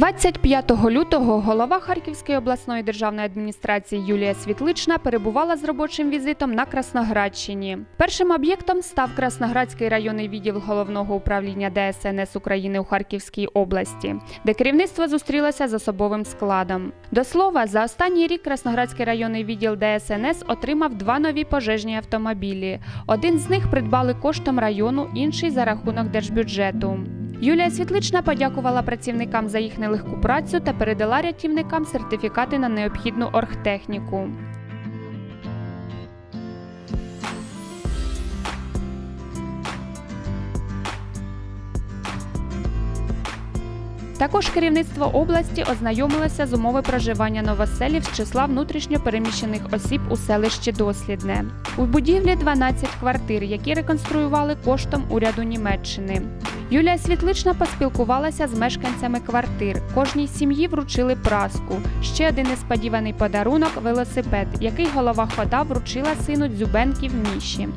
25 лютого голова Харківської обласної державної адміністрації Юлія Світлична перебувала з робочим візитом на Красноградщині. Першим об'єктом став Красноградський районний відділ головного управління ДСНС України у Харківській області, де керівництво зустрілося з особовим складом. До слова, за останній рік Красноградський районний відділ ДСНС отримав два нові пожежні автомобілі. Один з них придбали коштом району, інший за рахунок держбюджету. Юлія Світлична подякувала працівникам за їх нелегку працю та передала рятівникам сертифікати на необхідну оргтехніку. Також керівництво області ознайомилося з умови проживання новоселів з числа внутрішньо переміщених осіб у селищі Дослідне. У будівлі 12 квартир, які реконструювали коштом уряду Німеччини. Юлія Світлична поспілкувалася з мешканцями квартир. Кожній сім'ї вручили праску. Ще один несподіваний подарунок велосипед, який голова хода вручила сину Дзюбенків Міші.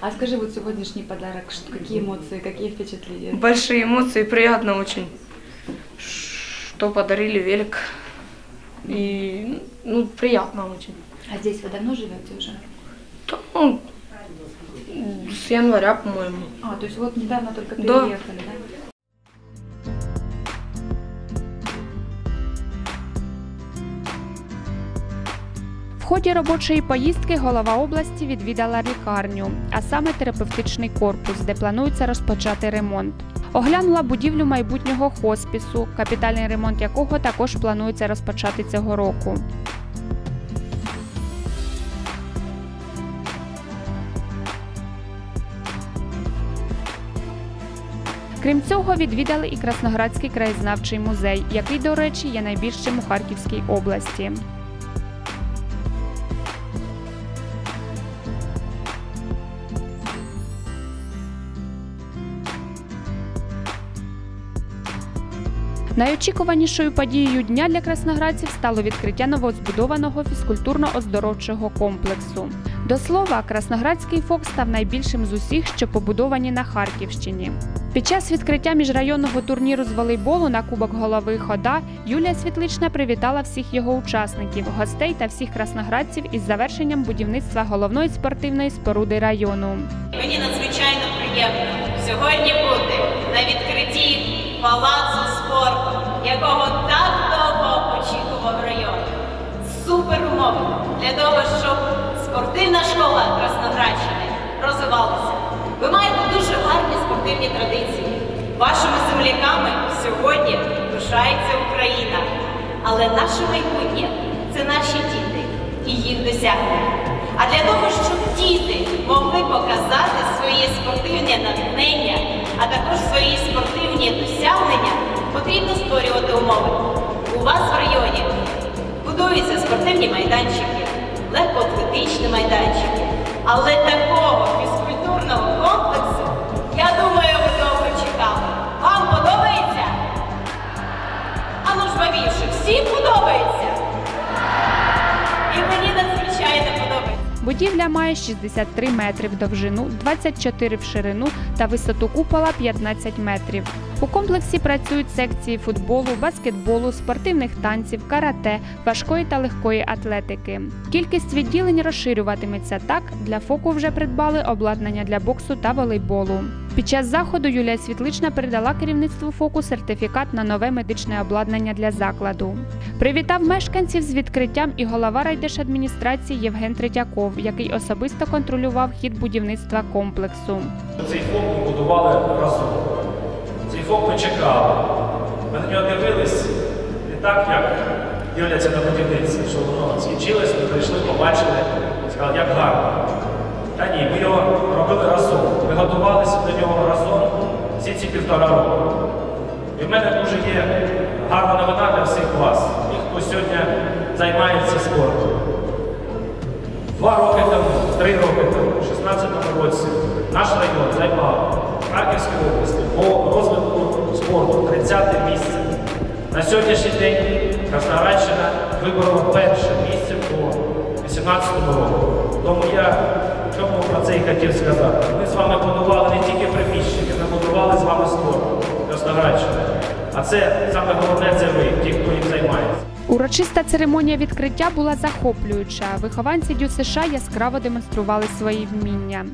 А скажи, вот сегодняшний подарок, ш- какие эмоции, какие впечатления? Большие эмоции, приятно очень, что подарили велик. И, ну, приятно очень. А здесь вы давно живете уже? Да, ну, с января, по-моему. А, то есть вот недавно только Да. переехали, да? В ході робочої поїздки голова області відвідала лікарню, а саме терапевтичний корпус, де планується розпочати ремонт. Оглянула будівлю майбутнього хоспісу, капітальний ремонт якого також планується розпочати цього року. Крім цього, відвідали і Красноградський краєзнавчий музей, який, до речі, є найбільшим у Харківській області. Найочікуванішою подією дня для красноградців стало відкриття новозбудованого фізкультурно-оздоровчого комплексу. До слова, Красноградський ФОК став найбільшим з усіх, що побудовані на Харківщині. Під час відкриття міжрайонного турніру з волейболу на Кубок голови хода Юлія Світлична привітала всіх його учасників, гостей та всіх красноградців із завершенням будівництва головної спортивної споруди району. Мені надзвичайно приємно сьогодні бути на відкритті палацу спорту, якого так довго очікував район. Супер умови для того, щоб спортивна школа Красноградщини розвивалася. Ви маєте дуже спортивні традиції. Вашими земляками сьогодні пишається Україна. Але наше майбутнє це наші діти і їх досягнення. А для того, щоб діти могли показати свої спортивні натхнення, а також свої спортивні досягнення, потрібно створювати умови. У вас в районі будуються спортивні майданчики, легкоатлетичні майданчики. Але такого Будівля має 63 метри в довжину, 24 в ширину та висоту купола 15 метрів. У комплексі працюють секції футболу, баскетболу, спортивних танців, карате, важкої та легкої атлетики. Кількість відділень розширюватиметься так. Для фоку вже придбали обладнання для боксу та волейболу. Під час заходу Юлія Світлична передала керівництву фоку сертифікат на нове медичне обладнання для закладу. Привітав мешканців з відкриттям і голова райдержадміністрації Євген Третьяков, який особисто контролював хід будівництва комплексу. Цей фонд будували разом. Фонд ми чекали. Ми на нього дивились не так, як дивляться на будівництво, що воно скінчилось, ми прийшли, побачили, сказали, як гарно. Та ні, ми його робили разом. Ми готувалися до нього разом всі ці півтора року. І в мене дуже є гарна новина для всіх вас, тих, хто сьогодні займається спортом. Два роки тому, три роки тому, у 16-му році, наш район займав в Харківській області по розвитку спорту 30 місце. На сьогоднішній день Красноградщина виборола перше місце по 18-му року. Тому я чому про це і хотів сказати. Ми з вами будували не тільки приміщення, ми будували з вами спорт Красноградщини. А це саме головне це ви, ті, хто їм займається. Урочиста церемонія відкриття була захоплююча. Вихованці Дю США яскраво демонстрували свої вміння.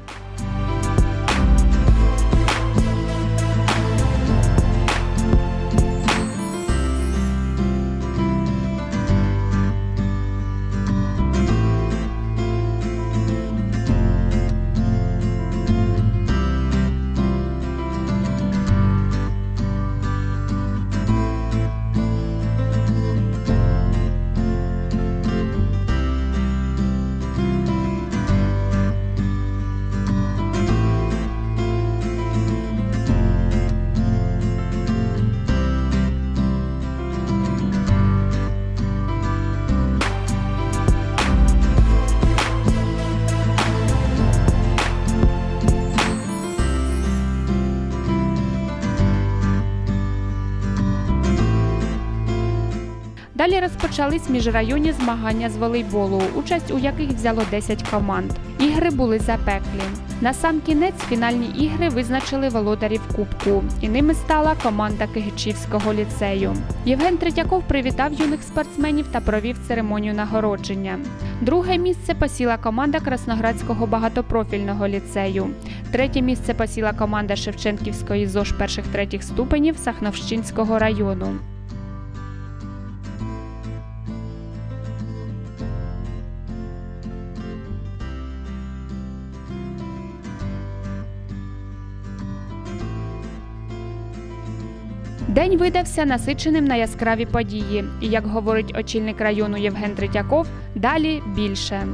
Далі розпочались міжрайонні змагання з волейболу, участь у яких взяло 10 команд. Ігри були запеклі. На сам кінець фінальні ігри визначили володарів кубку, і ними стала команда Кигичівського ліцею. Євген Третьяков привітав юних спортсменів та провів церемонію нагородження. Друге місце посіла команда Красноградського багатопрофільного ліцею. Третє місце посіла команда Шевченківської ЗОЖ перших третіх ступенів Сахновщинського району. День видався насиченим на яскраві події, і як говорить очільник району Євген Третьяков, далі більше.